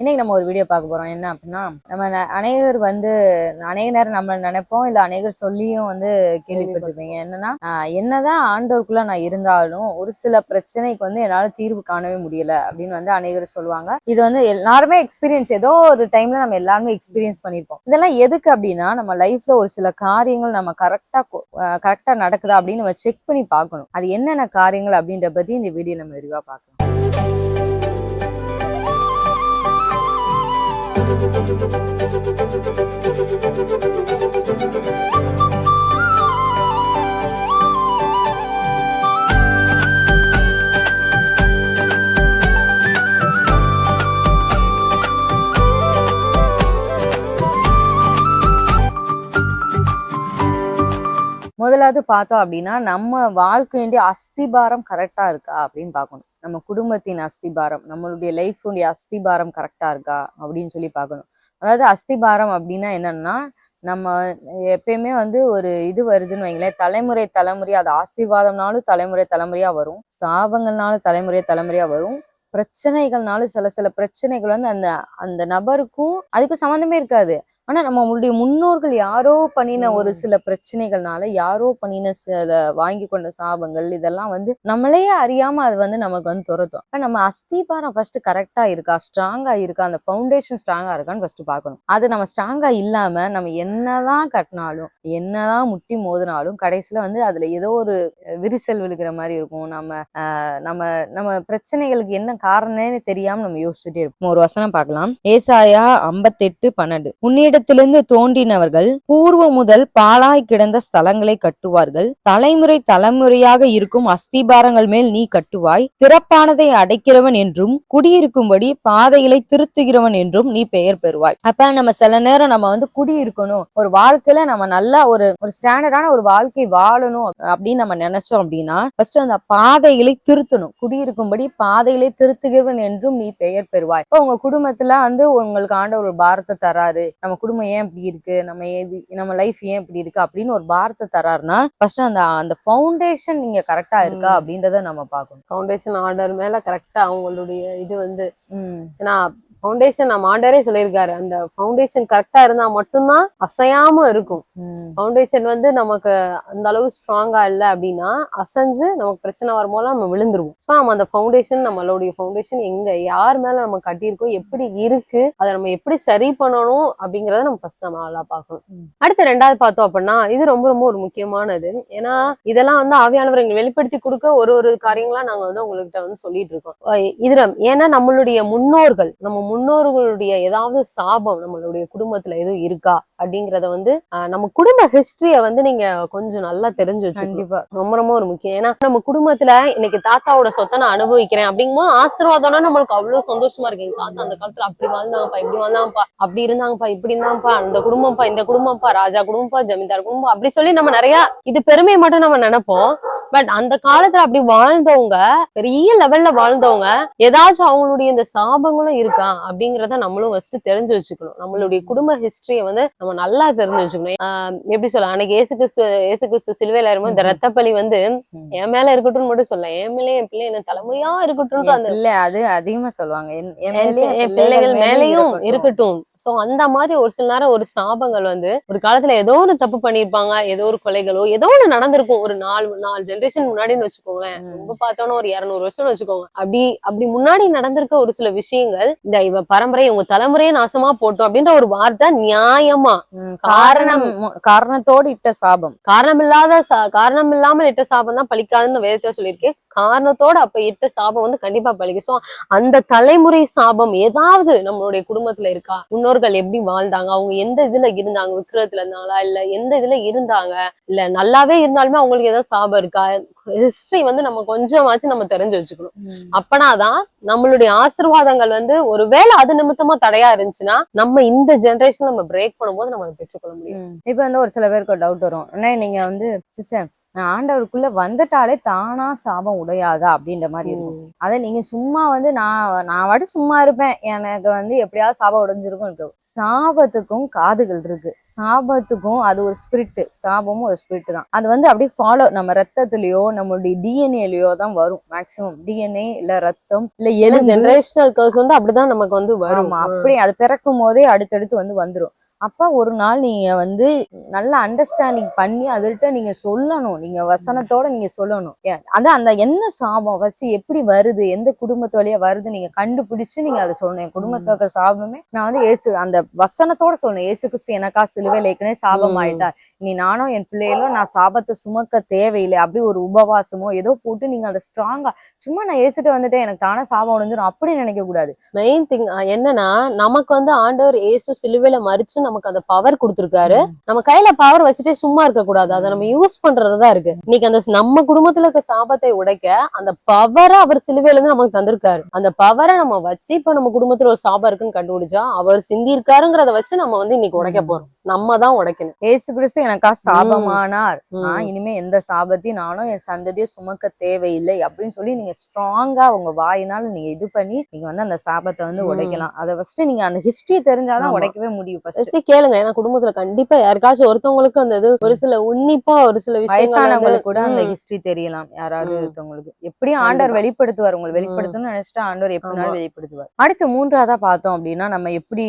இன்னைக்கு நம்ம ஒரு வீடியோ பார்க்க போறோம். என்ன அப்படின்னா நம்ம அநேகர் வந்து அநேக நேரம் நம்ம நினைப்போம் இல்ல அநேகர் சொல்லியும் வந்து கேள்விப்பட்டிருப்பீங்க. என்னன்னா என்னதான் ஆண்டவருக்குள்ள நான் இருந்தாலும் ஒரு சில பிரச்சனைக்கு வந்து என்னால தீர்வு காணவே முடியல அப்படின்னு வந்து அநேகர் சொல்லுவாங்க. இது வந்து எல்லாருமே எக்ஸ்பீரியன்ஸ் ஏதோ ஒரு டைம்ல நம்ம எல்லாருமே எக்ஸ்பீரியன்ஸ் பண்ணிருப்போம் இதெல்லாம் எதுக்கு அப்படின்னா நம்ம லைஃப்ல ஒரு சில காரியங்கள் நம்ம கரெக்டா கரெக்டா நடக்குதா அப்படின்னு நம்ம செக் பண்ணி பார்க்கணும். அது என்னென்ன காரியங்கள் அப்படின்ற பத்தி இந்த வீடியோ நம்ம விரிவா பார்க்கலாம். Thank you. முதலாவது பார்த்தோம் அப்படின்னா நம்ம வாழ்க்கையுடைய அஸ்திபாரம் கரெக்டா இருக்கா அப்படின்னு பார்க்கணும். நம்ம குடும்பத்தின் அஸ்திபாரம் நம்மளுடைய லைஃபுடைய அஸ்திபாரம் கரெக்டா இருக்கா அப்படின்னு சொல்லி பார்க்கணும். அதாவது அஸ்திபாரம் அப்படின்னா என்னன்னா நம்ம எப்பயுமே வந்து ஒரு இது வருதுன்னு வைங்களேன் தலைமுறை தலைமுறை அது ஆசீர்வாதம்னாலும் தலைமுறை தலைமுறையா வரும் சாபங்கள்னாலும் தலைமுறை தலைமுறையா வரும் பிரச்சனைகள்னாலும் சில சில பிரச்சனைகள் வந்து அந்த அந்த நபருக்கும் அதுக்கு சம்மந்தமே இருக்காது. ஆனா நம்மளுடைய முன்னோர்கள் யாரோ பண்ணின ஒரு. சில பிரச்சனைகள்னால யாரோ பண்ணின சில வாங்கி கொண்ட சாபங்கள் இதெல்லாம் வந்து நம்மளே அறியாம அது வந்து நமக்கு வந்து துரத்தும். நம்ம அஸ்திபாரம் ஃபர்ஸ்ட் கரெக்டா இருக்கா? ஸ்ட்ராங்கா இருக்கா? அந்த ஃபவுண்டேஷன் ஸ்ட்ராங்கா இருக்கான்னு ஃபர்ஸ்ட் பார்க்கணும். அது நம்ம ஸ்ட்ராங்கா இல்லாம நம்ம என்னதான் கட்டினாலும் என்னதான் முட்டி மோதினாலும் கடைசியில வந்து அதுல ஏதோ ஒரு விரிசல் விழுகிற மாதிரி இருக்கும். நம்ம நம்ம நம்ம பிரச்சனைகளுக்கு என்ன காரணம்னு தெரியாம நம்ம யோசிச்சுட்டே இருப்போம். ஒரு வசனம் பார்க்கலாம். ஏசாயா ஐம்பத்தெட்டு பன்னெண்டு. உன்னிடத்திலிருந்து தோன்றினவர்கள் பூர்வ முதல் பாழாய் கிடந்த ஸ்தலங்களை கட்டுவார்கள். தலைமுறை தலைமுறையாக இருக்கும் அஸ்திபாரங்கள் மேல் நீ கட்டுவாய். திறப்பானதை அடைக்கிறவன் என்றும் குடியிருக்கும்படி பாதைகளை திருத்துகிறவன் என்றும் நீ பெயர் பெறுவாய். அப்ப நம்ம சில நேரம் நம்ம வந்து குடியிருக்கணும். ஒரு வாழ்க்கையில நம்ம நல்லா ஒரு ஒரு ஸ்டாண்டர்டான ஒரு வாழ்க்கை வாழணும் அப்படின்னு நம்ம நினைச்சோம் அப்படின்னா ஃபர்ஸ்ட் அந்த பாதைகளை திருத்தணும். குடியிருக்கும்படி பாதைகளை திருத்துகிறவன் என்றும் நீ பெயர் பெறுவாய். இப்போ உங்க குடும்பத்துல வந்து உங்களுக்கு ஆண்ட ஒரு பாரத்தை தராரு. நம்ம குடும்பம் ஏன் இப்படி இருக்கு நம்ம ஏது நம்ம லைஃப் ஏன் இப்படி இருக்கு அப்படின்னு ஒரு பாரத்தை தராருன்னா ஃபர்ஸ்ட் அந்த அந்த ஃபவுண்டேஷன் நீங்க கரெக்டா இருக்கா. அப்படின்றத நம்ம பார்க்கணும் ஃபவுண்டேஷன் ஆர்டர் மேல கரெக்டா அவங்களுடைய இது வந்து. ஏன்னா ஃபவுண்டேஷன் நம்ம ஆர்டரே சொல்லியிருக்காரு. அந்த ஃபவுண்டேஷன் கரெக்டா இருந்தா மட்டும்தான் அசையாம இருக்கும். ஃபவுண்டேஷன் வந்து நமக்கு அந்த அளவு ஸ்ட்ராங்கா இல்லை அப்படின்னா அசைஞ்சு நமக்கு பிரச்சனை வரும்போது நம்ம விழுந்துருவோம். ஸோ நம்ம அந்த ஃபவுண்டேஷன் நம்மளுடைய ஃபவுண்டேஷன் எங்க யார் மேல நம்ம கட்டியிருக்கோம் எப்படி இருக்கு அதை நம்ம எப்படி சரி பண்ணணும் அப்படிங்கறத நம்ம ஃபர்ஸ்ட் நம்ம நல்லா பார்க்கணும். அடுத்து ரெண்டாவது பார்த்தோம் அப்படின்னா இது ரொம்ப ரொம்ப ஒரு முக்கியமானது. ஏன்னா இதெல்லாம் வந்து ஆவியானவர் எங்களுக்கு வெளிப்படுத்தி கொடுக்க ஒரு ஒரு காரியங்களா நாங்க வந்து உங்ககிட்ட வந்து சொல்லிட்டு இருக்கோம். இதுல ஏன்னா நம்மளுடைய முன்னோர்கள் நம்ம முன்னோர்களுடைய ஏதாவது சாபம் நம்மளுடைய குடும்பத்துல எதுவும் இருக்கா அப்படிங்கறத வந்து நம்ம குடும்ப ஹிஸ்டரிய வந்து நீங்க கொஞ்சம் நல்லா தெரிஞ்சு வச்சுக்கணும். கண்டிப்பா. ரொம்ப ரொம்ப ஒரு முக்கியம். ஏன்னா நம்ம குடும்பத்துல இன்னைக்கு தாத்தாவோட சொத்தை நான் அனுபவிக்கிறேன் அப்படிங்கும்போது ஆசீர்வாதம்னா நம்மளுக்கு அவ்வளவு சந்தோஷமா இருக்கு. எங்க தாத்தா அந்த காலத்துல அப்படி வாழ்ந்தாங்கப்பா இப்படி வாழ்ந்தாங்கப்பா அப்படி இருந்தாங்கப்பா இப்படி இருந்தாங்கப்பா அந்த குடும்பம்ப்பா இந்த குடும்பம்ப்பா ராஜா குடும்பம்ப்பா ஜமீன்தார் குடும்பம் அப்படி சொல்லி நம்ம நிறைய இது பெருமையை மட்டும் நம்ம நினைப்போம். பட் அந்த காலத்துல அப்படி வாழ்ந்தவங்க பெரிய லெவல்ல வாழ்ந்தவங்க ஏதாச்சும் அவங்களுடைய இந்த சாபங்களும் இருக்கா? அப்படிங்கறத நம்மளும் ஃபர்ஸ்ட் தெரிஞ்சு வச்சுக்கணும். நம்மளுடைய குடும்ப ஹிஸ்டரிய வந்து நம்ம நல்லா தெரிஞ்சு வச்சுக்கணும். எப்படி சொல்ல அன்னைக்கு ஏசு கிறிஸ்து ஏசு கிறிஸ்து சிலுவையில இருக்கும்போது இந்த ரத்தப்பலி வந்து. என் மேல இருக்கட்டும்னு மட்டும் சொல்ல என் மேலே என் பிள்ளை என்ன தலைமுறையா இருக்கட்டும் அந்த இல்ல அது அதிகமா சொல்லுவாங்க. என் பிள்ளைகள் மேலேயும் இருக்கட்டும். சோ அந்த மாதிரி ஒரு சில நேரம் ஒரு சாபங்கள் வந்து ஒரு காலத்துல ஏதோ ஒரு தப்பு பண்ணிருப்பாங்க ஏதோ ஒரு கொலைகளோ ஏதோ ஒண்ணு நடந்திருக்கும். ஒரு நாலு நாலு ஜெனரேஷன் முன்னாடின்னு வச்சுக்கோங்களேன். ரொம்ப பார்த்தோன்னா ஒரு இருநூறு வருஷம்னு வச்சுக்கோங்க. அப்படி அப்படி முன்னாடி நடந்திருக்க ஒரு சில விஷயங்கள் இந்த இவ பரம்பரை உங்க தலைமுறையே நாசமா போட்டோம் அப்படின்ற ஒரு வார்த்தை நியாயமா? காரணம் காரணத்தோடு இட்ட சாபம். காரணம் இல்லாத காரணம் இல்லாமல் இட்ட சாபம் தான் பலிக்காதுன்னு வேதத்தை சொல்லியிருக்கேன் காரணத்தோட அப்ப இட்ட சாபம் வந்து கண்டிப்பா பலிக்கும். சோ அந்த தலைமுறை சாபம் ஏதாவது நம்மளுடைய குடும்பத்துல இருக்கா? முன்னோர்கள் எப்படி வாழ்ந்தாங்க? அவங்க எந்த இதுல இருந்தாங்க? விக்கிரத்துல இருந்தாங்களா? இல்ல எந்த இதுல இருந்தாங்க? இல்ல நல்லாவே இருந்தாலுமே அவங்களுக்கு ஏதாவது சாபம் இருக்கா? ஹிஸ்டரி வந்து நம்ம கொஞ்சமாச்சும் நம்ம தெரிஞ்சு வச்சுக்கணும். அப்பனாதான் நம்மளுடைய ஆசீர்வாதங்கள் வந்து ஒருவேளை அது நிமித்தமா தடையா இருந்துச்சுன்னா நம்ம இந்த ஜெனரேஷன் நம்ம பிரேக் பண்ணும்போது நம்ம பெற்றுக்கொள்ள முடியும். இப்ப வந்து ஒரு சில பேருக்கு டவுட் வரும். என்ன நீங்க வந்து சிஸ்டர் ஆண்டவருக்குள்ள வந்துட்டாலே தானா சாபம் உடையாதா அப்படின்ற மாதிரி இருக்கும். அதை நீங்க சும்மா வந்து நான் நான் வாட்டு சும்மா இருப்பேன். எனக்கு வந்து எப்படியாவது சாபம் உடைஞ்சிருக்கும் இருக்கு சாபத்துக்கும் காதுகள் இருக்கு. சாபத்துக்கும் அது ஒரு ஸ்பிரிட் சாபமும் ஒரு ஸ்பிரிட் தான். அது வந்து அப்படியே ஃபாலோ நம்ம ரத்தத்திலயோ நம்மளுடைய டிஎன்ஏலயோ தான் வரும். மேக்சிமம் டிஎன்ஏ இல்ல ரத்தம் இல்ல எலும்பு. ஜெனரேஷனல் கர்ஸ் வந்து அப்படிதான் நமக்கு வந்து வரும். அப்படி அது பிறக்கும் போதே அடுத்தடுத்து வந்து வந்துரும். அப்ப ஒரு நாள் நீங்க வந்து நல்ல அண்டர்ஸ்டாண்டிங் பண்ணி அதள்கிட்ட நீங்க சொல்லணும். நீங்க வசனத்தோட நீங்க சொல்லணும். அதான் அந்த என்ன சாபம்? ஃபர்ஸ்ட் எப்படி வருது? எந்த குடும்பத்து வழியா வருது? நீங்க கண்டுபிடிச்சு நீங்க அதை சொல்லணும். என் குடும்பத்துல சாபமே நான் வந்து ஏசு அந்த வசனத்தோட சொல்லணும். ஏசு கிறிஸ்து எனக்கா சிலுவையில் ஏற்கனவே சாபம். ஆயிட்டார். நீ நானும் என் பிள்ளைகளும் நான் சாபத்தை சுமக்க தேவையில்லை. அப்படி ஒரு உபவாசமோ ஏதோ போட்டு நீங்க அதை ஸ்ட்ராங்கா சும்மா நான் ஏசுட்டு வந்துட்டு எனக்கு தானே சாபம் உடைஞ்சிரும் அப்படி நினைக்க கூடாது மெயின் திங் என்னன்னா நமக்கு வந்து ஆண்டவர் இயேசு சிலுவையில மறிச்சு நமக்கு அந்த பவர் கொடுத்திருக்காரு. நம்ம கையில பவர் வச்சுட்டே சும்மா இருக்க கூடாது. அதை நம்ம யூஸ் பண்றதுதான் இருக்கு. இன்னைக்கு அந்த நம்ம குடும்பத்துல இருக்க சாபத்தை உடைக்க அந்த பவரை அவர் சிலுவையில இருந்து நமக்கு தந்திருக்காரு. அந்த பவரை நம்ம வச்சு இப்ப நம்ம குடும்பத்துல ஒரு சாபம் இருக்குன்னு கண்டுபிடிச்சா அவர் சிந்தி இருக்காருங்கிறத வச்சு நம்ம வந்து இன்னைக்கு உடைக்க போறோம். நம்ம தான் உடைக்கணும். ஏசு கிறிஸ்து எனக்கா சாபமானார். நான் இனிமே எந்த சாபத்தையும் நானும் என் சந்ததியும் சுமக்க தேவையில்லை அப்படின்னு சொல்லி நீங்க ஸ்ட்ராங்கா உங்க வாயினால நீங்க இது பண்ணி நீங்க வந்து அந்த சாபத்தை வந்து. உடைக்கலாம். அதை ஃபர்ஸ்ட் நீங்க அந்த ஹிஸ்டரி தெரிஞ்சாதான். உடைக்கவே முடியும் ஃபர்ஸ்ட் First கேளுங்க ஏன்னா குடும்பத்துல கண்டிப்பா யாருக்காச்சும் ஒருத்தவங்களுக்கு அந்த இது ஒரு சில உன்னிப்பா ஒரு சில வயசானவங்களுக்கு கூட அந்த. ஹிஸ்டரி தெரியலாம் யாராவது. இருக்கவங்களுக்கு எப்படியும் ஆண்டவர். வெளிப்படுத்துவார் உங்களை. வெளிப்படுத்தணும்னு நினைச்சிட்டு ஆண்டவர் எப்படினாலும். வெளிப்படுத்துவார் அடுத்து மூன்றாவதா பார்த்தோம் அப்படின்னா நம்ம எப்படி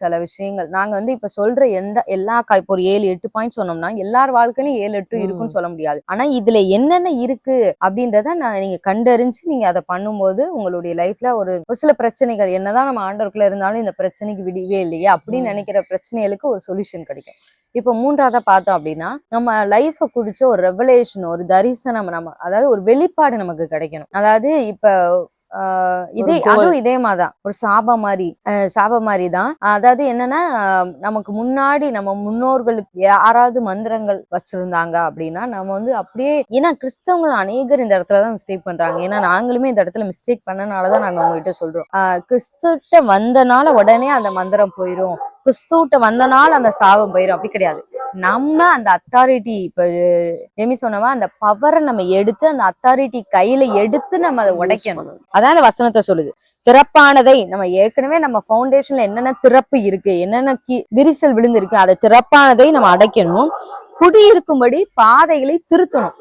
சில விஷயங்கள் நாங்க வந்து இப்ப சொல்ற எந்த எல்லா இப்போ ஒரு ஏழு எட்டு பாயிண்ட் சொன்னோம்னா எல்லார் வாழ்க்கையிலும் ஏழு எட்டு ம். இருக்குன்னு சொல்ல முடியாது ஆனா இதுல என்னென்ன இருக்கு அப்படின்றத நான் நீங்க கண்டறிஞ்சு நீங்க அதை பண்ணும்போது உங்களுடைய லைஃப்ல ஒரு ஒரு சில பிரச்சனைகள் என்னதான் நம்ம ஆண்டவருக்குள்ள இருந்தாலும் இந்த பிரச்சனைக்கு விடிவே இல்லையே அப்படின்னு. நினைக்கிற பிரச்சனைகளுக்கு ஒரு சொல்யூஷன் கிடைக்கும். இப்போ மூன்றாவதா பார்த்தோம் அப்படின்னா நம்ம லைஃப குடிச்ச ஒரு ரெவலேஷன் ஒரு தரிசனம் நம்ம அதாவது ஒரு வெளிப்பாடு நமக்கு கிடைக்கணும். அதாவது இப்ப இதே. அதுவும் இதே மாதிரிதான். ஒரு சாப மாதிரி சாப மாதிரி தான் அதாவது என்னன்னா நமக்கு முன்னாடி நம்ம முன்னோர்களுக்கு யாராவது மந்திரங்கள் வச்சிருந்தாங்க அப்படின்னா நம்ம வந்து அப்படியே ஏன்னா கிறிஸ்தவங்கள் அநேகர் இந்த இடத்துல தான் மிஸ்டேக் பண்றாங்க. ஏன்னா நாங்களுமே இந்த இடத்துல மிஸ்டேக் பண்ணனாலதான் நாங்க உங்ககிட்ட சொல்றோம். கிறிஸ்துட்ட வந்தனால உடனே அந்த மந்திரம் போயிரும். கிறிஸ்துட்ட வந்தனால அந்த சாபம் போயிரும். அப்படி கிடையாது. நம்ம அந்த அத்தாரிட்டி இப்ப ஜெமி சொன்னவா அந்த பவரை நம்ம எடுத்து அந்த அத்தாரிட்டி கையில எடுத்து நம்ம அதை உடைக்கணும். அதான் அந்த வசனத்தை சொல்லுது. திறப்பானதை நம்ம ஏற்கனவே நம்ம ஃபவுண்டேஷன்ல என்னென்ன திறப்பு இருக்கு என்னென்ன கி விரிசல் விழுந்திருக்கு அதை திறப்பானதை நம்ம அடைக்கணும். குடியிருக்கும்படி பாதைகளை திருத்தணும்.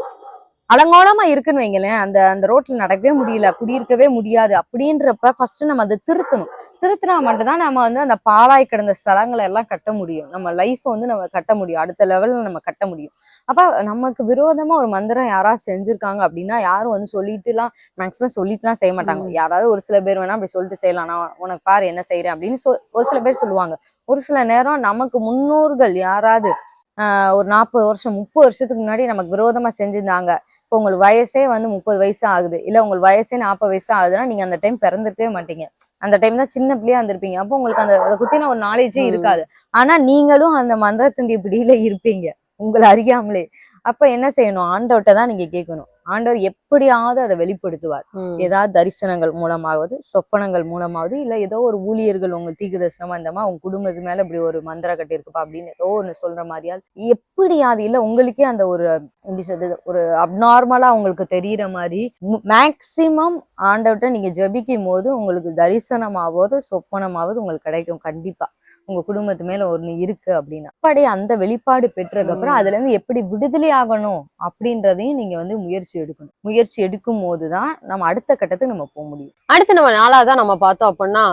அலங்கோலமா இருக்குன்னு வைங்களேன் அந்த அந்த ரோட்ல நடக்கவே முடியல குடியிருக்கவே முடியாது அப்படின்றப்ப ஃபர்ஸ்ட் நம்ம அதை திருத்தணும். திருத்தினா மட்டும்தான் நம்ம வந்து அந்த பாழாய் கிடந்த ஸ்தலங்களை எல்லாம் கட்ட முடியும். நம்ம லைஃப் வந்து நம்ம கட்ட முடியும். அடுத்த லெவல்ல நம்ம கட்ட முடியும். அப்ப நமக்கு விரோதமா ஒரு மந்திரம் யாராவது செஞ்சிருக்காங்க அப்படின்னா யாரும் வந்து சொல்லிட்டுலாம் மேக்ஸிமம் சொல்லிட்டுலாம் செய்ய மாட்டாங்க. யாராவது ஒரு சில பேர் வேணா அப்படி சொல்லிட்டு செய்யலாம். நான் உனக்கு பாரு என்ன செய்யறேன் அப்படின்னு சொ- ஒரு சில பேர் சொல்லுவாங்க. ஒரு சில நேரம் நமக்கு முன்னோர்கள் யாராவது ஆஹ் ஒரு நாற்பது வருஷம் முப்பது வருஷத்துக்கு முன்னாடி நமக்கு விரோதமா செஞ்சிருந்தாங்க. இப்போ உங்களுக்கு வயசே வந்து முப்பது வயசு ஆகுது. இல்ல உங்களுக்கு வயசே நாற்பது வயசு ஆகுதுன்னா நீங்க அந்த டைம் பிறந்திருக்கவே மாட்டீங்க. அந்த டைம் தான் சின்ன பிள்ளையா இருந்திருப்பீங்க. அப்போ உங்களுக்கு அந்த அதை குத்தின ஒரு நாலேஜே. இருக்காது. ஆனா நீங்களும் அந்த மந்திரத்தினுடைய பிடியில இருப்பீங்க. உங்களை அறியாமலே. அப்ப என்ன செய்யணும்? ஆண்டவர்கிட்ட தான் நீங்க கேட்கணும். ஆண்டவர் எப்படியாவது அதை வெளிப்படுத்துவார். ஏதாவது தரிசனங்கள் மூலமாவது சொப்பனங்கள் மூலமாவது இல்ல ஏதோ ஒரு ஊழியர்கள் உங்க தீக்கு தரிசனமா இந்த மாதிரி உங்க குடும்பத்து மேல இப்படி ஒரு மந்திர கட்டி இருக்குப்பா அப்படின்னு ஏதோ ஒண்ணு சொல்ற மாதிரியாவது எப்படியாவது இல்ல உங்களுக்கே அந்த ஒரு எப்படி சொல்றது ஒரு அப்நார்மலா உங்களுக்கு தெரியற மாதிரி மேக்சிமம் ஆண்டவர்கிட்ட நீங்க ஜெபிக்கும் போது உங்களுக்கு தரிசனமாவது சொப்பனமாவது உங்களுக்கு கிடைக்கும் கண்டிப்பா உங்க குடும்பத்து மேல ஒண்ணு இருக்கு அப்படின்னா. அப்படி அந்த வெளிப்பாடு பெற்றதுக்கு அப்புறம். அதுல இருந்து எப்படி விடுதலை ஆகணும் அப்படின்றதையும் நீங்க வந்து முயற்சி எடுக்கணும். முயற்சி எடுக்கும் போதுதான் நம்ம அடுத்த கட்டத்துக்கு நம்ம போக முடியும். அடுத்து நம்ம நாலாவதா நம்ம பார்த்தோம் அப்படின்னா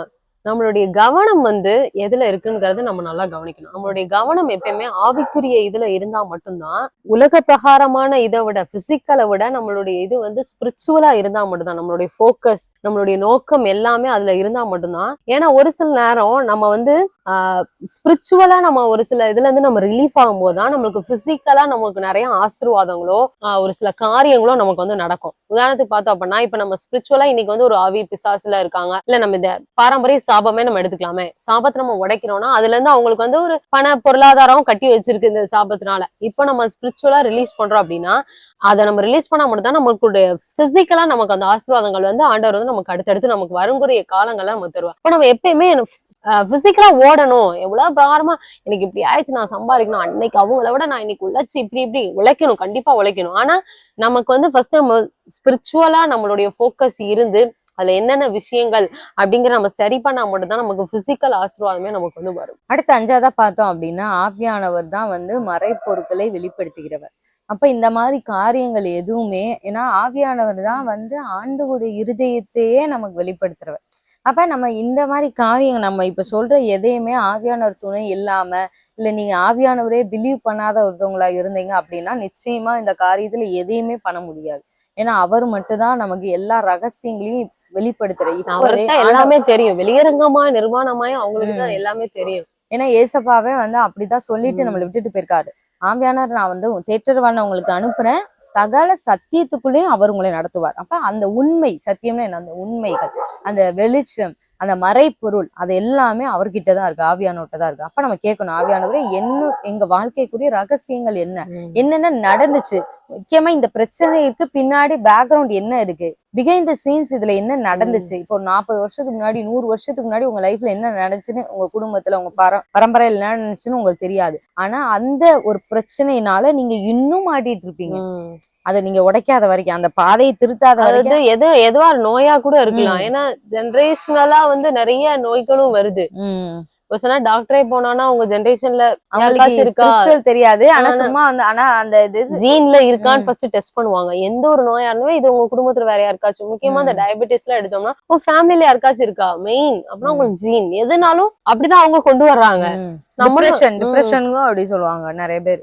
நம்மளுடைய கவனம் வந்து எதுல இருக்குங்கிறத நம்ம நல்லா கவனிக்கணும். நம்மளுடைய கவனம் எப்பயுமே ஆவிக்குரிய இதுல இருந்தா மட்டும்தான் உலக பிரகாரமான இதை விட பிசிக்கலை விட நம்மளுடைய இது வந்து ஸ்பிரிச்சுவலா இருந்தா மட்டும்தான் நம்மளுடைய ஃபோக்கஸ் நம்மளுடைய நோக்கம் எல்லாமே அதுல இருந்தா மட்டும்தான். ஏன்னா ஒரு சில நேரம் நம்ம வந்து ஸ்பிரிச்சுவலா நம்ம ஒரு சில இதுல இருந்து நம்ம ரிலீஃப் ஆகும் போதுதான் நம்மளுக்கு பிசிக்கலா நம்மளுக்கு நிறைய ஆசீர்வாதங்களோ ஒரு சில காரியங்களோ நமக்கு வந்து நடக்கும். உதாரணத்துக்கு பார்த்தோம் அப்படின்னா இப்ப நம்ம ஸ்பிரிச்சுவலா இன்னைக்கு வந்து ஒரு ஆவி பிசாசுல இருக்காங்க. இல்ல நம்ம இந்த பாரம்பரிய சாபமே நம்ம எடுத்துக்கலாமே. சாபத்தை நம்ம உடைக்கிறோம்னா அதுல இருந்து அவங்களுக்கு வந்து ஒரு பண பொருளாதாரம் கட்டி வச்சிருக்கு இந்த சாபத்தினால. இப்போ நம்ம ஸ்பிரிச்சுவலா ரிலீஸ் பண்றோம் அப்படின்னா அதை நம்ம ரிலீஸ் பண்ணா மட்டும் தான் நமக்குடைய பிசிக்கலா நமக்கு அந்த ஆசீர்வாதங்கள் வந்து ஆண்டவர் வந்து நமக்கு அடுத்தடுத்து நமக்கு வருங்குரிய காலங்கள்ல நம்ம தருவார். இப்போ நம்ம எப்பயுமே பிசிக்கலா ஓடணும். எவ்வளவு பிராரமா எனக்கு இப்படி ஆயிடுச்சு நான் சம்பாதிக்கணும். அன்னைக்கு அவங்கள விட நான் இன்னைக்கு உழைச்சி இப்படி இப்படி உழைக்கணும் கண்டிப்பா உழைக்கணும். ஆனா நமக்கு வந்து ஃபர்ஸ்ட் நம்ம ஸ்பிரிச்சுவலா நம்மளுடைய ஃபோக்கஸ் இருந்து அதுல என்னென்ன விஷயங்கள் அப்படிங்கிற நம்ம சரி பண்ணா மட்டும்தான் நமக்கு பிசிக்கல் ஆசீர்வாதமே நமக்கு வந்து வரும். அடுத்து அஞ்சாவதா பார்த்தோம் அப்படின்னா ஆவியானவர் தான் வந்து மறைப்பொருட்களை வெளிப்படுத்துகிறவர். அப்ப இந்த மாதிரி காரியங்கள் எதுவுமே ஏன்னா ஆவியானவர் தான் வந்து ஆண்டவருடைய இருதயத்தையே நமக்கு வெளிப்படுத்துறவர். அப்ப நம்ம இந்த மாதிரி காரியங்கள் நம்ம இப்ப சொல்ற எதையுமே ஆவியானவர் துணை இல்லாம இல்ல நீங்க ஆவியானவரே பிலீவ் பண்ணாத ஒருத்தவங்களா இருந்தீங்க அப்படின்னா நிச்சயமா இந்த காரியத்துல எதையுமே பண்ண முடியாது. ஏன்னா அவர் மட்டும்தான் நமக்கு எல்லா ரகசியங்களையும் வெளிப்படுத்துற இப்போதே அவருக்கு தான் எல்லாமே தெரியும். வெளியரங்கமா நிர்வாணமாயும் அவங்களுக்கு தான் எல்லாமே தெரியும். ஏன்னா ஏசப்பாவே வந்து அப்படிதான் சொல்லிட்டு. நம்மளை விட்டுட்டு போயிருக்காரு. ஆம்பியானார் நான் வந்து தேட்டர்வான உங்களுக்கு அனுப்புறேன். சகல சத்தியத்துக்குள்ளேயும் அவர் உங்களை நடத்துவார். அப்ப அந்த உண்மை சத்தியம்னா என்ன? அந்த உண்மைகள் அந்த வெளிச்சம் அந்த மறைப்பொருள் அது எல்லாமே அவர்கிட்ட தான் இருக்கு. ஆவியானவர்கிட்ட தான் இருக்கு. அப்ப நம்ம கேட்கணும் ஆவியானவரே என்ன எங்க வாழ்க்கைக்குரிய ரகசியங்கள் என்ன? என்னென்ன நடந்துச்சு? முக்கியமா இந்த பிரச்சனைக்கு பின்னாடி பேக்ரவுண்ட் என்ன இருக்கு? பிஹைண்ட் த சீன்ஸ் இதுல என்ன நடந்துச்சு? இப்போ நாற்பது வருஷத்துக்கு முன்னாடி நூறு வருஷத்துக்கு முன்னாடி உங்க லைஃப்ல என்ன நடந்துச்சுன்னு உங்க குடும்பத்துல உங்க பர பரம்பரையில என்ன நடந்துச்சுன்னு உங்களுக்கு தெரியாது. ஆனா அந்த ஒரு பிரச்சனையினால நீங்க இன்னும் மாட்டிட்டு இருப்பீங்க. அதை நீங்க உடைக்காத வரைக்கும் அந்த பாதையை திருத்தாத வரைக்கும். எது எதுவா நோயா கூட இருக்கலாம். ஏன்னா ஜெனரேஷனலா வந்து நிறைய நோய்களும் வருது. இப்போ சொன்னா டாக்டரே போனானா உங்க ஜெனரேஷன்ல அவங்களுக்கு தெரியாது. ஆனா சும்மா வந்து ஆனா அந்த இது ஜீன்ல இருக்கான்னு. ஃபர்ஸ்ட் டெஸ்ட் பண்ணுவாங்க. எந்த ஒரு நோயா இருந்தாலும் இது உங்க குடும்பத்துல வேற யாருக்காச்சும். முக்கியமா இந்த ம். டயபெட்டிஸ்ல எடுத்தோம்னா உங்க ஃபேமிலில யாருக்காச்சும் இருக்கா? மெயின் அப்புறம் ம். உங்களுக்கு ஜீன் எதுனாலும் அப்படிதான் அவங்க கொண்டு வர்றாங்க. டிப்ரெஷன். டிப்ரெஷனுக்கும் அப்படி சொல்லுவாங்க நிறைய பேர்.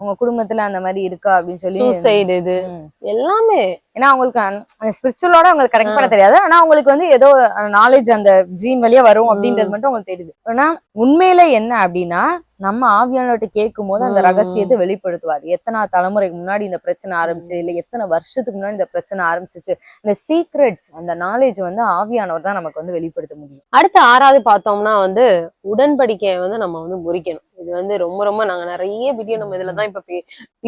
உங்க குடும்பத்துல அந்த மாதிரி இருக்கா அப்படின்னு சொல்லி சூசைடு இது. எல்லாமே. ஏன்னா அவங்களுக்கு ஸ்பிரிச்சுவலோட அவங்களுக்கு கனெக்ட் பண்ண தெரியாது. ஆனா அவங்களுக்கு வந்து ஏதோ நாலேஜ் அந்த ஜீன் வழியா வரும் அப்படின்றது மட்டும் அவங்களுக்கு தெரியுது. ஆனா உண்மையில என்ன அப்படின்னா நம்ம ஆவியானவர்கிட்ட கேட்கும் போது அந்த. ரகசியத்தை வெளிப்படுத்துவார். எத்தனை தலைமுறைக்கு முன்னாடி இந்த பிரச்சனை ஆரம்பிச்சு இல்ல எத்தனை வருஷத்துக்கு முன்னாடி இந்த பிரச்சனை ஆரம்பிச்சிச்சு இந்த சீக்ரெட்ஸ் அந்த நாலேஜ் வந்து ஆவியானவர் தான் நமக்கு வந்து வெளிப்படுத்த முடியும். அடுத்து ஆறாவது பார்த்தோம்னா வந்து உடன்படிக்கையை வந்து நம்ம வந்து முறிக்கணும். இது வந்து ரொம்ப ரொம்ப நாங்க நிறைய வீடியோ நம்ம இதுல தான் இப்ப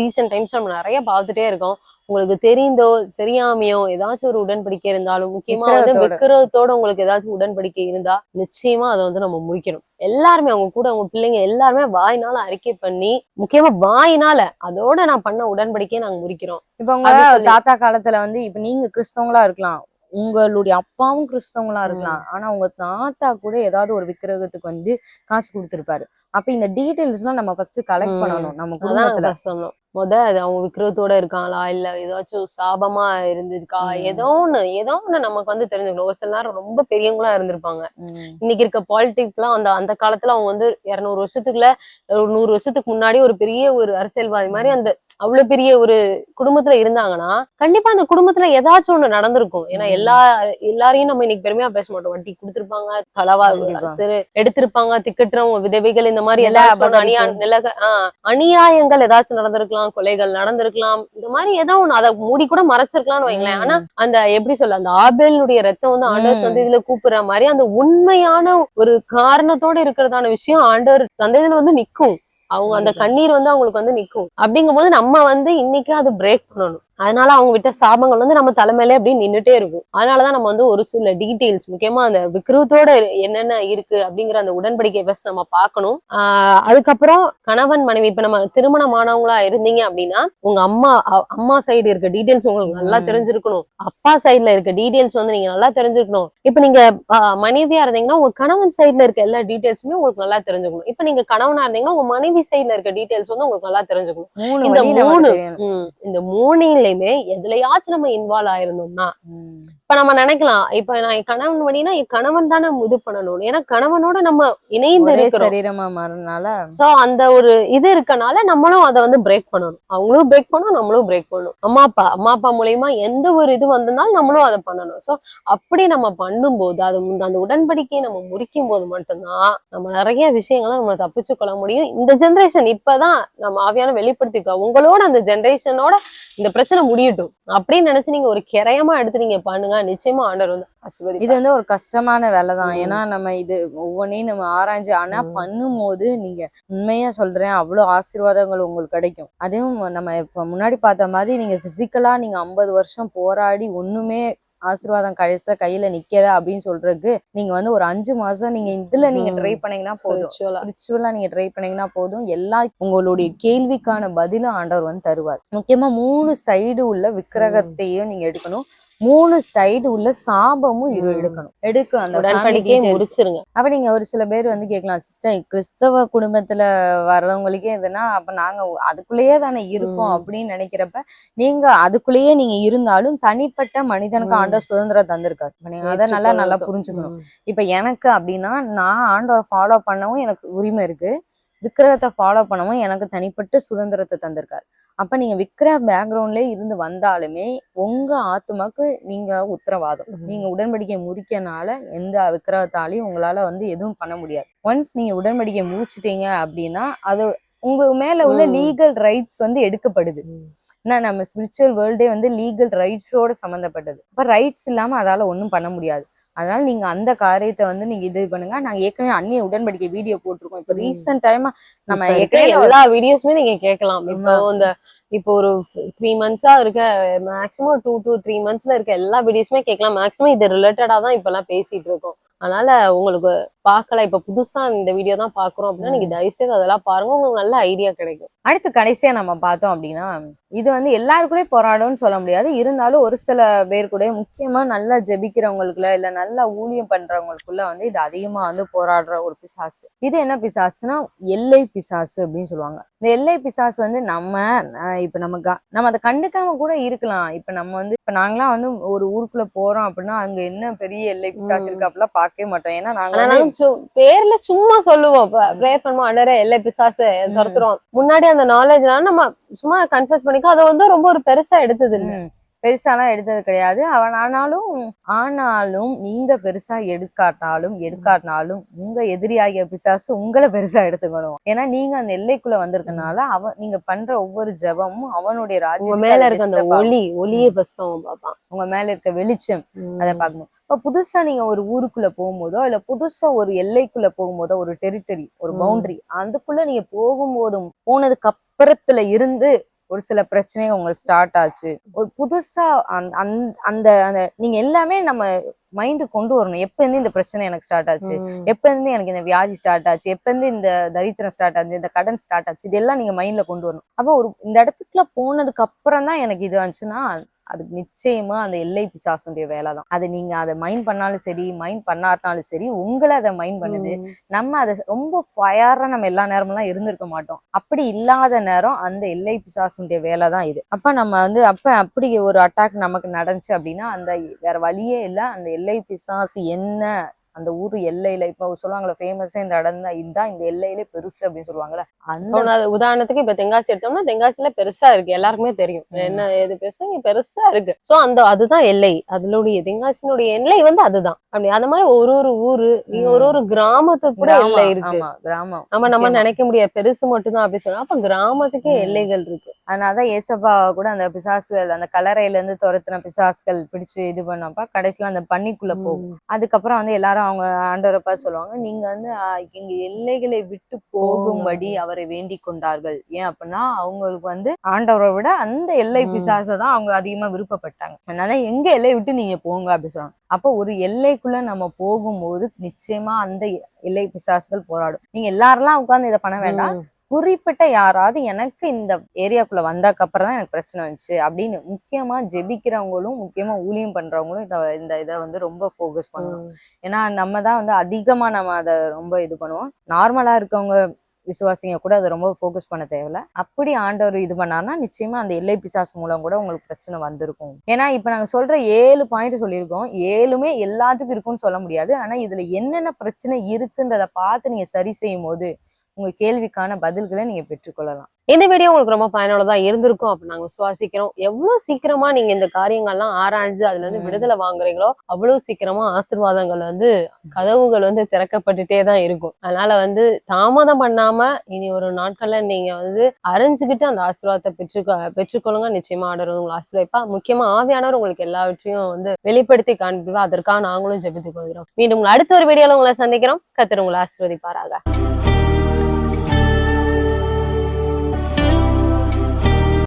ரீசெண்ட் டைம்ஸ் நம்ம நிறைய பார்த்துட்டே இருக்கோம். உங்களுக்கு தெரிந்தோ தெரியாமையோ ஏதாச்சும் ஒரு உடன்படிக்கை இருந்தாலும் முக்கியமா வந்து. விக்கிரகத்தோட. உங்களுக்கு ஏதாச்சும் உடன்படிக்கை இருந்தா நிச்சயமா அதை வந்து நம்ம முறிக்கணும் எல்லாருமே அவங்க கூட அவங்க பிள்ளைங்க எல்லாருமே வாயினால அறிக்கை பண்ணி முக்கியமா வாயினால அதோட நான் பண்ண உடன்படிக்கையை நாங்க முறிக்கிறோம் இப்ப உங்க தாத்தா காலத்துல வந்து இப்ப நீங்க கிறிஸ்தவங்களா இருக்கலாம். உங்களுடைய அப்பாவும் கிறிஸ்தவங்களா இருக்கலாம். ஆனா உங்க தாத்தா கூட ஏதாவது ஒரு விக்கிரகத்துக்கு வந்து காசு கொடுத்திருப்பாரு. அப்ப இந்த டீடைல்ஸ் எல்லாம் நம்ம ஃபர்ஸ்ட் கலெக்ட். பண்ணணும். நம்ம குடும்பத்துல. முத அது அவங்க விக்கிரகத்தோட இருக்காங்களா இல்ல ஏதாச்சும் சாபமா இருந்திருக்கா. ஏதோ ஒண்ணு ஏதோ ஒண்ணு நமக்கு வந்து தெரிஞ்சுக்கணும் ஒரு சில நேரம் ரொம்ப பெரியவங்களா இருந்திருப்பாங்க. இன்னைக்கு இருக்க பாலிடிக்ஸ் எல்லாம் அந்த அந்த காலத்துல அவங்க வந்து இருநூறு வருஷத்துக்குள்ள ஒரு நூறு வருஷத்துக்கு முன்னாடி ஒரு பெரிய ஒரு அரசியல்வாதி மாதிரி அந்த அவ்வளவு பெரிய ஒரு குடும்பத்துல இருந்தாங்கன்னா கண்டிப்பா அந்த குடும்பத்துல ஏதாச்சும் ஒண்ணு நடந்திருக்கும் ஏன்னா. எல்லா எல்லாரையும் நம்ம இன்னைக்கு பெருமையா பேச மாட்டோம் வட்டி கொடுத்திருப்பாங்க. திரு- எடுத்திருப்பாங்க திக்கட்டுறவங்க விதவைகள் இந்த மாதிரி ஒண்ணு அநியா. நிலக அநியாயங்கள் ஏதாச்சும் நடந்திருக்கலாம் கொலைகள் நடந்திருக்கலாம் இந்த மாதிரி ஏதோ ஒண்ணு அதை மூடி கூட மறைச்சிருக்கலாம்னு வைங்களேன். ஆனா அந்த எப்படி சொல்ல அந்த ஆபேலுடைய ரத்தம் வந்து ஆண்டவர் இதுல கூப்பிடுற மாதிரி அந்த உண்மையான ஒரு காரணத்தோட இருக்கிறதான விஷயம் ஆண்டவர் தந்தையில வந்து நிக்கும். அவங்க அந்த. கண்ணீர் வந்து அவங்களுக்கு வந்து நிக்கும். அப்படிங்கும்போது நம்ம வந்து இன்னைக்கு அது பிரேக் பண்ணணும். அதனால அவங்க விட்ட சாபங்கள் வந்து நம்ம தலைமையிலே அப்படியே நின்னுட்டே இருக்கும். அதனாலதான் நம்ம வந்து ஒரு சில டீடைல்ஸ் முக்கியமா அந்த விக்ரத்தோட என்னென்ன இருக்கு அப்படிங்கிற அந்த உடன்படிக்கை ஃபர்ஸ்ட் நம்ம பார்க்கணும். ஆஹ் அதுக்கப்புறம் கணவன் மனைவி இப்ப நம்ம திருமணமானவங்களா இருந்தீங்க அப்படின்னா உங்க அம்மா அம்மா சைடு இருக்க டீடைல்ஸ் உங்களுக்கு நல்லா. தெரிஞ்சிருக்கணும். அப்பா சைடுல இருக்க டீடைல்ஸ் வந்து நீங்க நல்லா தெரிஞ்சிருக்கணும். இப்ப நீங்க மனைவியா இருந்தீங்கன்னா உங்க கணவன் சைடுல இருக்க எல்லா டீடைல்ஸுமே உங்களுக்கு நல்லா தெரிஞ்சுக்கணும். இப்ப நீங்க கணவனா இருந்தீங்கன்னா உங்க மனைவி சைடுல இருக்க டீடைல்ஸ் வந்து உங்களுக்கு நல்லா தெரிஞ்சுக்கணும். மூணு இந்த மூணு தெரியணும். ம், இந்த எதுலயாச்சும் நம்ம இன்வால்வ் ஆயிருந்தோம்னா இப்ப நம்ம நினைக்கலாம். இப்ப நான் என் கணவன் வழினா என் கணவன் தானே இது பண்ணணும். ஏன்னா கணவனோட நம்ம இணைந்து சரீரமா மாறினால. சோ அந்த ஒரு இது இருக்கனால நம்மளும் அதை வந்து பிரேக் பண்ணணும். அவங்களும் பிரேக் பண்ணணும் நம்மளும் பிரேக் பண்ணணும். அம்மா அப்பா அம்மா அப்பா மூலியமா எந்த ஒரு இது வந்திருந்தாலும் நம்மளும் அதை பண்ணணும். சோ அப்படி நம்ம பண்ணும்போது அது அந்த உடன்படிக்கையை நம்ம முறிக்கும் போது மட்டும்தான் நம்ம நிறைய விஷயங்களை நம்ம தப்பிச்சு கொள்ள முடியும். இந்த ஜெனரேஷன் இப்பதான் நம்ம ஆவியான வெளிப்படுத்திக்கோ உங்களோட அந்த ஜெனரேஷனோட இந்த பிரச்சனை முடியட்டும். அப்படின்னு நினைச்சு நீங்க ஒரு கிரயமா எடுத்து நீங்க பண்ணுங்க. நிச்சயமா ஆண்டவர் வந்து ஆசீர்வதிப்பார். இது வந்து ஒரு கஷ்டமான வேலை தான். ஏன்னா நம்ம இது ஒவ்வொன்றையும் நம்ம ஆராய்ஞ்சு ஆனா. பண்ணும்போது நீங்க உண்மையா சொல்றேன் அவ்வளவு ஆசீர்வாதங்கள் உங்களுக்கு கிடைக்கும் அதுவும் நம்ம இப்ப முன்னாடி பார்த்த மாதிரி நீங்க பிசிக்கலா நீங்க ஐம்பது வருஷம் போராடி ஒண்ணுமே ஆசீர்வாதம் கடைசியா கையில நிக்கல அப்படின்னு சொல்றதுக்கு நீங்க வந்து ஒரு அஞ்சு மாசம் நீங்க இதுல நீங்க. ட்ரை பண்ணீங்கன்னா போதும். ஸ்பிரிச்சுவலா நீங்க ட்ரை பண்ணீங்கன்னா போதும் எல்லா உங்களுடைய கேள்விக்கான பதிலும் ஆண்டவர் வந்து தருவார் முக்கியமா மூணு சைடு உள்ள விக்கிரகத்தையும் நீங்க எடுக்கணும் மூணு சைடு உள்ள சாபமும். எடுக்கணும் எடுக்கும் அந்த உடன்படிக்கையை. முடிச்சிருங்க அப்ப நீங்க ஒரு சில பேர் வந்து கேட்கலாம் சிஸ்டர் கிறிஸ்தவ குடும்பத்துல வர்றவங்களுக்கே இதுனா அப்ப நாங்க அதுக்குள்ளேயே தானே இருக்கோம். அப்படின்னு நினைக்கிறப்ப நீங்க அதுக்குள்ளேயே நீங்க இருந்தாலும் தனிப்பட்ட மனிதனுக்கு. ஆண்டவர் சுதந்திரம் தந்திருக்காரு நீங்க அதை நல்லா நல்லா புரிஞ்சுக்கணும் இப்ப எனக்கு அப்படின்னா நான் ஆண்டவரை ஃபாலோ பண்ணவும் எனக்கு உரிமை இருக்கு விக்கிரகத்தை ஃபாலோ பண்ணவும் எனக்கு தனிப்பட்ட சுதந்திரத்தை தந்திருக்காரு அப்ப நீங்க விக்கிரக பேக்ரவுண்ட்லயே இருந்து வந்தாலுமே உங்க ஆத்மாக்கு நீங்க உத்தரவாதம் ம். நீங்க உடன்படிக்கை முறிக்கனால எந்த விக்கிரகத்தாலையும் உங்களால வந்து எதுவும் பண்ண முடியாது ஒன்ஸ் நீங்க உடன்படிக்கை முடிச்சிட்டீங்க அப்படின்னா அது உங்க மேல உள்ள. லீகல் ரைட்ஸ் வந்து எடுக்கப்படுது. ஏன்னா நம்ம ஸ்பிரிச்சுவல் வேர்ல்டே வந்து லீகல் ரைட்ஸோட சம்மந்தப்பட்டது அப்ப ரைட்ஸ் இல்லாம அதால ஒண்ணும் பண்ண முடியாது அதனால நீங்க அந்த காரியத்தை வந்து நீங்க இது பண்ணுங்க. நாங்க ஏற்கனவே அந்நிய உடன்படிக்கை வீடியோ போட்டிருக்கோம். இப்ப. ரீசெண்ட் டைமா நம்ம ஏற்கனவே எல்லா வீடியோஸுமே நீங்க கேட்கலாம். இப்போ. இந்த இப்போ ஒரு த்ரீ மந்த்ஸா இருக்க மேக்ஸிமம் டூ டு த்ரீ மந்த்ஸ்ல இருக்க எல்லா வீடியோஸுமே கேட்கலாம். மேக்ஸிமம் இது ரிலேட்டடா தான் இப்ப எல்லாம் பேசிட்டு இருக்கோம். அதனால உங்களுக்கு பார்க்கல. இப்ப புதுசா இந்த வீடியோ தான் பாக்குறோம் அப்படின்னா நீங்க தயவு செய்து அதெல்லாம் பாருங்க. உங்களுக்கு நல்ல ஐடியா கிடைக்கும். அடுத்து கடைசியா நம்ம பார்த்தோம் அப்படின்னா இது வந்து எல்லாருக்குள்ளே போராடும்னு சொல்ல முடியாது. இருந்தாலும் ஒரு சில பேர் கூட முக்கியமா நல்லா ஜெபிக்கிறவங்களுக்குள்ள இல்ல நல்லா ஊழியம் பண்றவங்களுக்குள்ள வந்து இது அதிகமா வந்து போராடுற ஒரு பிசாசு. இது என்ன பிசாசுனா எல்லை பிசாசு அப்படின்னு சொல்லுவாங்க. இந்த எல்லை பிசாசு வந்து நம்ம இப்ப நம்ம க- நம்ம அதை கண்டுக்காம கூட இருக்கலாம். இப்ப நம்ம வந்து இப்ப நாங்களாம் வந்து ஒரு ஊருக்குள்ள போறோம் அப்படின்னா அங்க என்ன பெரிய எல்லை பிசாசு. இருக்கு அப்படிலாம் பார்க்கவே மாட்டோம். ஏன்னா நாங்க பேர்ல சும்மா சொல்லுவோம். ப்ரேயர் பண்ணுவோம். அண்டரே எல்லா பிசாசு துரத்துறோம். முன்னாடி அந்த நாலேஜ்னால நம்ம சும்மா கன்ஃபியூஸ் பண்ணிக்கோ அதை வந்து ரொம்ப ஒரு பெருசா எடுத்தது இல்லை பெருசாலாம் எடுத்தது கிடையாது. அவன் ஆனாலும் ஆனாலும் நீங்க பெருசா எடுக்காட்டாலும் எடுக்காட்டினாலும் உங்க எதிரியாகிய பிசாசு உங்களை பெருசா எடுத்துக்கணும். ஏன்னா நீங்க அந்த எல்லைக்குள்ள வந்திருக்கனால அவன் நீங்க பண்ற ஒவ்வொரு ஜெபமும் அவனுடைய ராஜ்யத்துக்கு மேல இருக்க அந்த. ஒளி ஒளியை அவன் பார்ப்பான். உங்க மேல இருக்க வெளிச்சம் அதை பார்க்கணும். இப்ப புதுசா நீங்க ஒரு ஊருக்குள்ள போகும்போதோ இல்ல புதுசா ஒரு எல்லைக்குள்ள போகும்போதோ ஒரு டெரிட்டரி ஒரு. பவுண்டரி அதுக்குள்ள நீங்க போகும்போதும் போனதுக்கு அப்புறத்துல இருந்து ஒரு சில பிரச்சனைகள் உங்களுக்கு ஸ்டார்ட் ஆச்சு. ஒரு புதுசா அந்த- அந்த- நீங்க எல்லாமே நம்ம மைண்டு கொண்டு வரணும். எப்ப இருந்து இந்த பிரச்சனை எனக்கு ஸ்டார்ட் ஆச்சு. எப்ப இருந்து எனக்கு இந்த வியாதி ஸ்டார்ட் ஆச்சு? எப்ப இருந்து இந்த தரித்திரம் ஸ்டார்ட் ஆச்சு? இந்த கடன் ஸ்டார்ட் ஆச்சு? இதெல்லாம் நீங்க மைண்ட்ல கொண்டு வரணும். அப்போ ஒரு இந்த இடத்துக்குள்ள போனதுக்கு அப்புறம் தான் எனக்கு இது வந்துச்சுன்னா அது நிச்சயமா அந்த எல்லை பிசாசுடைய வேலை தான் அது நீங்க அதை மைண்ட் பண்ணாலும் சரி மைண்ட் பண்ணாட்டாலும் சரி உங்களை அதை மைண்ட் பண்ணுது. நம்ம அதை ரொம்ப ஃபயரா நம்ம எல்லா நேரமெல்லாம் இருந்திருக்க மாட்டோம். அப்படி இல்லாத நேரம் அந்த எல்லை பிசாசுடைய வேலை தான் இது. அப்ப நம்ம வந்து அப்ப அப்படி ஒரு அட்டாக் நமக்கு நடந்துச்சு அப்படின்னா அந்த வேற வழியே இல்லை. அந்த எல்லை பிசாசு என்ன அந்த ஊர் எல்லையில இப்ப சொல்லுவாங்கல்ல ஃபேமஸா இந்த இடம் தான் இதுதான் இந்த எல்லையிலே பெருசு அப்படின்னு சொல்லுவாங்கல்ல அந்த உதாரணத்துக்கு இப்ப தென்காசி எடுத்தோம்னா தென்காசில பெருசா இருக்கு. எல்லாருக்குமே தெரியும். என்ன எது பெருசா இங்க பெருசா இருக்கு. சோ அந்த அதுதான் எல்லை. அதனுடைய தென்காசினுடைய எல்லை வந்து அதுதான். அப்படி அந்த மாதிரி ஒரு ஒரு ஊரு நீங்க ஒரு ஒரு கிராமத்துக்கு கூட எல்லை இருக்கு. கிராமம். நம்ம நம்ம. நினைக்க முடியாது. பெருசு மட்டும்தான் அப்படி சொன்னா அப்ப கிராமத்துக்கே. எல்லைகள் இருக்கு. அதனாலதான் ஏசப்பா கூட அந்த பிசாசுகள் அந்த கலரையில இருந்து துரத்தின பிசாசுகள் பிடிச்சு இது பண்ணப்ப கடைசியில அந்த பன்னிக்குள்ள போகும். அதுக்கப்புறம் வந்து எல்லாரும் அவங்க ஆண்டவரை பார்த்து சொல்லுவாங்க நீங்க வந்து எங்க எல்லைகளை விட்டு போகும்படி அவரை வேண்டிக் கொண்டார்கள். ஏன் அப்படின்னா அவங்களுக்கு வந்து ஆண்டவரை விட அந்த எல்லை. பிசாசை தான் அவங்க அதிகமா விருப்பப்பட்டாங்க. அதனால எங்க எல்லையை விட்டு நீங்க போங்க அப்படி சொல்றாங்க. அப்போ ஒரு எல்லைக்குள்ள நம்ம போகும்போது நிச்சயமா அந்த எல்லை பிசாசுகள் போராடும். நீங்க எல்லாரெல்லாம் உட்கார்ந்து இதை பண்ண வேண்டாம். குறிப்பிட்ட யாராவது எனக்கு இந்த ஏரியாக்குள்ள வந்ததுக்கு அப்புறம் தான் எனக்கு பிரச்சனை வந்துச்சு. அப்படின்னு முக்கியமா ஜெபிக்கிறவங்களும் முக்கியமா ஊழியம் பண்றவங்களும் இத இந்த இதை வந்து ரொம்ப ஃபோக்கஸ் பண்ணணும். ம். ஏன்னா நம்ம தான் வந்து அதிகமா நம்ம அதை ரொம்ப இது பண்ணுவோம். நார்மலா இருக்கவங்க விசுவாசிங்க கூட அதை ரொம்ப ஃபோக்கஸ் பண்ண தேவையில்ல. அப்படி ஆண்டவர் இது பண்ணாருன்னா நிச்சயமா அந்த எல்லை பிசாசு மூலம் கூட உங்களுக்கு பிரச்சனை வந்திருக்கும். ஏன்னா இப்ப நாங்க சொல்ற ஏழு பாயிண்ட் சொல்லியிருக்கோம். ஏழுமே எல்லாத்துக்கும் இருக்கும்னு சொல்ல முடியாது. ஆனா இதுல என்னென்ன பிரச்சனை இருக்குன்றத பார்த்து நீங்க சரி செய்யும் போது உங்க கேள்விக்கான பதில்களை நீங்க பெற்றுக்கொள்ளலாம். இந்த வீடியோ உங்களுக்கு ரொம்ப பயனுள்ளதா இருந்திருக்கும் அப்படின்னு நாங்க சுவாசிக்கிறோம் எவ்வளவு சீக்கிரமா நீங்க இந்த காரியங்கள்லாம் ஆராய்ஞ்சு அதுல இருந்து. விடுதலை வாங்குறீங்களோ அவ்வளவு சீக்கிரமா ஆசீர்வாதங்கள் வந்து கதவுகள் வந்து திறக்கப்பட்டுட்டே தான் இருக்கும். அதனால வந்து தாமதம் பண்ணாம இனி ஒரு நாட்கள்ல நீங்க வந்து அறிஞ்சுக்கிட்டு அந்த ஆசீர்வாதத்தை பெற்று பெற்றுக்கொள்ளுங்க. நிச்சயமா ஆர்டர் உங்களை ஆசீர்வைப்பா முக்கியமா ஆவியானவர் உங்களுக்கு எல்லாவற்றையும் வந்து வெளிப்படுத்தி காண்பிப்பா அதற்காக நாங்களும் ஜெபித்துக் கொள்கிறோம். மீண்டும் உங்களை அடுத்த ஒரு வீடியோல உங்களை சந்திக்கிறோம். கத்திர உங்களை ஆசீர்வதிப்பாராக.